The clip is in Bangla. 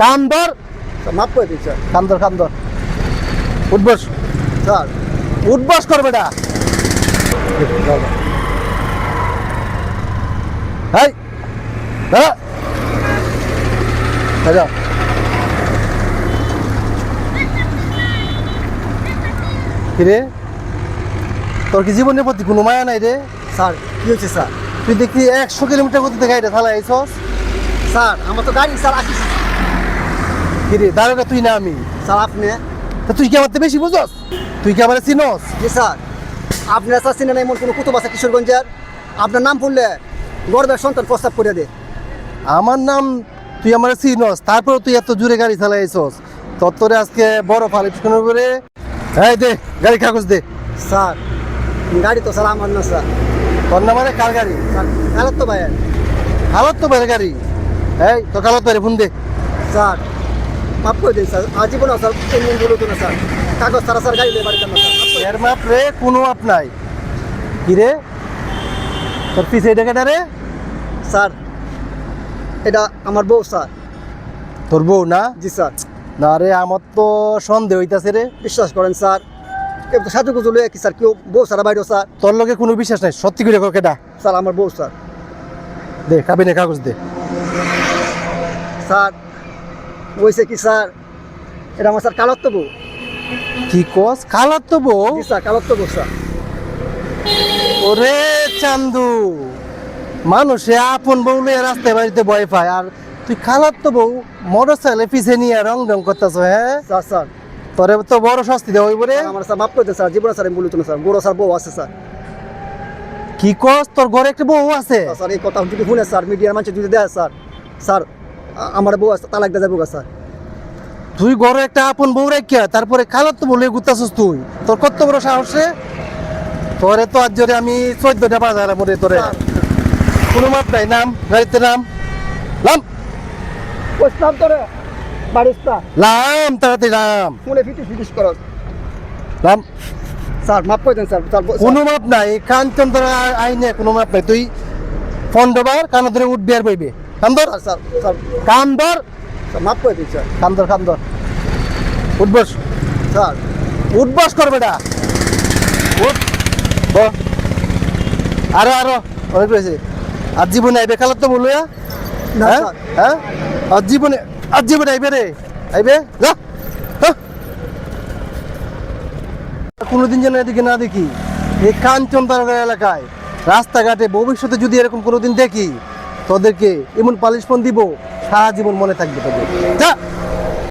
কান ধর মাফ করে স্যার। কান ধর কান ধর উঠবস। স্যার। উঠবস কর বেটা। এই দাঁড়া। দাঁড়া কিরে? তোর কি জীবনের প্রতি কোনো মায়া নাই রে? স্যার কি হয়েছে স্যার? তুই দেখি একশো কিলোমিটার গতিতে গাড়িটা চালাই স্যার আমার তো গাড়ি স্যার আসিস। কিরে দাঁড়াটা তুই না আমি। স্যার আপনি? তা তুই কি আমার বেশি বুঝস? তুই কি আমার চিনস? জি স্যার। আপনার স্যার চিনেন এমন কোনো কুতুব আছে কিশোরগঞ্জের? আপনার নাম বললে গর্বের সন্তান প্রস্তাব করে দে। আমার নাম তুই আমার চিনস তারপর তুই এত জোরে গাড়ি চালাইছস তত্তরে আজকে বড় ফালিপশন করে এই দে গাড়ি কাগজ দে। স্যার গাড়ি তো স্যার আমার না স্যার। তোর নামারে কার গাড়ি? কালত তো ভাইয়ের। কালত তো বাইরে গাড়ি? এই তো কালত বাইরে ফোন দে। স্যার মাফ করে দিন স্যার। আজীবন স্যার এমন বলতো না স্যার। কাগজ ছাড়া স্যার গাড়ি বাড়িতে না স্যার? মাপ রে কোনো মাপ নাই। কি রে? তোর পিছে এটা কেটা রে? স্যার এটা আমার বউ স্যার। তোর বউ না? জি স্যার। না রে আমার তো সন্দেহ হইতাছে রে। বিশ্বাস করেন স্যার। তো গুজু লয়ে কি স্যার। কেউ বউ স্যার বাইরেও স্যার। তোর লগে কোনো বিশ্বাস নাই সত্যি করে কেটা। স্যার আমার বউ স্যার। দে কাবিনে কাগজ দে। স্যার বলছে কি স্যার এটা আমার স্যার কালত্ব বউ। কি কস? কালার তো বউ স্যার কালত্ব বউ স্যার। ওরে চান্দু মানুষে আপন বউ লইয়া রাস্তায় বাড়িতে ভয় পায়। আর তুই খালার তো বউ মোটর সাইকেলে পিছে নিয়ে রং রং করতেছ হ্যাঁ? Sir sir. তোরে তো বড় শাস্তি দেওয়া হইব রে। আমার স্যার মাফ করে দেন স্যার। জীবনে স্যার আমি বলি না স্যার। বড় স্যার বউ আছে স্যার। কি কস? তোর ঘরে একটা বউ আছে? স্যার এই কথা যদি শুনে স্যার মিডিয়ার মানুষ যদি দেয় স্যার। স্যার আমার বউ আছে তালাক দিয়ে যাব গা, স্যার। তুই ঘরে একটা আপন বউ রেখে তারপরে খালার তো বলে গুতাছস তুই। তোর কত বড় সাহস তোরে তো আজ জোরে আমি চোদ্দটা বাজার মরে তোরে। কোনো মাপ নাই নাম গাড়িতে নাম। নাম। বসলাম তোরে বারিস্তা নাম তাড়াতাড়ি নাম। ফোনে ফিটিস ফিটিস করো। নাম। স্যার মাফ করে দেন স্যার? কোনো মাপ নাই কাঞ্চন তোর আইনে কোনো মাপ নাই। তুই ফোন ডবার কান ধরে উঠবি আর বইবে কান্দর? কান্দর? মাফ করে দিন স্যার। কান্দর কান্দর। উঠবস। স্যার। উঠবস কর বেটা। উঠ। ব। আরও আরও। অনেক রয়েছে আর জীবনে আইবে কালার তো হ্যাঁ? হ্যাঁ? আর জীবনে আর জীবনে আইবে রে। আইবে? যা। হ্যাঁ। কোনোদিন যেন এদিকে না দেখি। এই কাঞ্চন তারকা এলাকায়। রাস্তাঘাটে ভবিষ্যতে যদি এরকম কোনোদিন দেখি তোদেরকে এমন পালিশপন দিব সারা জীবন মনে থাকবে তোদের। যা!